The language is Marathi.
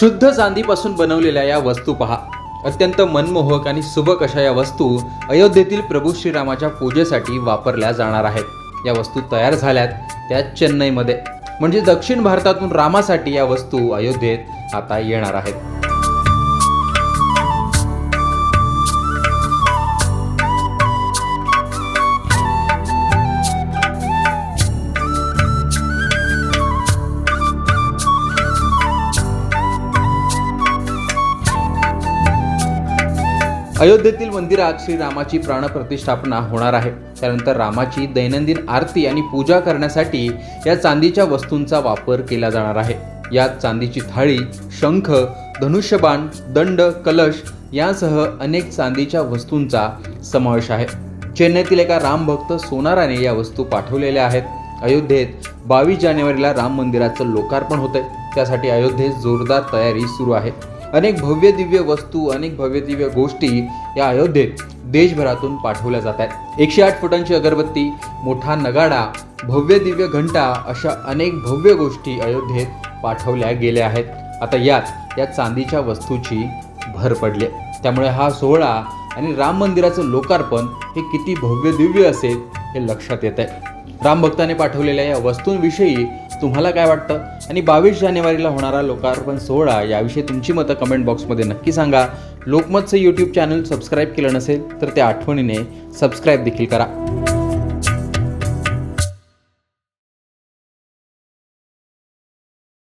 शुद्ध चांदीपासून बनवलेल्या या वस्तू पहा. अत्यंत मनमोहक आणि सुबक अशा या वस्तू अयोध्येतील प्रभू श्रीरामाच्या पूजेसाठी वापरल्या जाणार आहेत. या वस्तू तयार झाल्यात त्या चेन्नईमध्ये. म्हणजे दक्षिण भारतातून रामासाठी या वस्तू अयोध्येत आता येणार आहेत. अयोध्येतील मंदिरात श्रीरामाची प्राणप्रतिष्ठापना होणार आहे. त्यानंतर रामाची दैनंदिन आरती आणि पूजा करण्यासाठी या चांदीच्या वस्तूंचा वापर केला जाणार आहे. यात चांदीची थाळी शंख धनुष्यबाण दंड कलश यासह अनेक चांदीच्या वस्तूंचा समावेश आहे. चेन्नईतील एका रामभक्त सोनाराने या वस्तू पाठवलेल्या आहेत. अयोध्येत बावीस जानेवारीला राम मंदिराचं लोकार्पण होतंय. त्यासाठी अयोध्येत जोरदार तयारी सुरू आहे. अनेक भव्य दिव्य वस्तू अनेक भव्य दिव्य गोष्टी या अयोध्येत देशभरातून पाठवल्या जात आहेत. एकशे आठ फुटांची अगरबत्ती मोठा नगाडा भव्य दिव्य घंटा अशा अनेक भव्य गोष्टी अयोध्येत पाठवल्या गेल्या आहेत. आता यात या चांदीच्या वस्तूची भर पडली. आहे. त्यामुळे हा सोहळा आणि राम मंदिराचं लोकार्पण हे किती भव्य दिव्य असेल हे लक्षात येत आहे राम भक्ताने पाठवलेल्या या वस्तूंविषयी तुम्हाला काय वाटतं? आणि बावीस जानेवारीला होणारा लोकार्पण सोहळा याविषयी तुमची मतं कमेंट बॉक्समध्ये नक्की सांगा. लोकमतचं यूट्यूब चॅनल सबस्क्राईब केलं नसेल तर ते आठवणीने सबस्क्राईब देखील करा.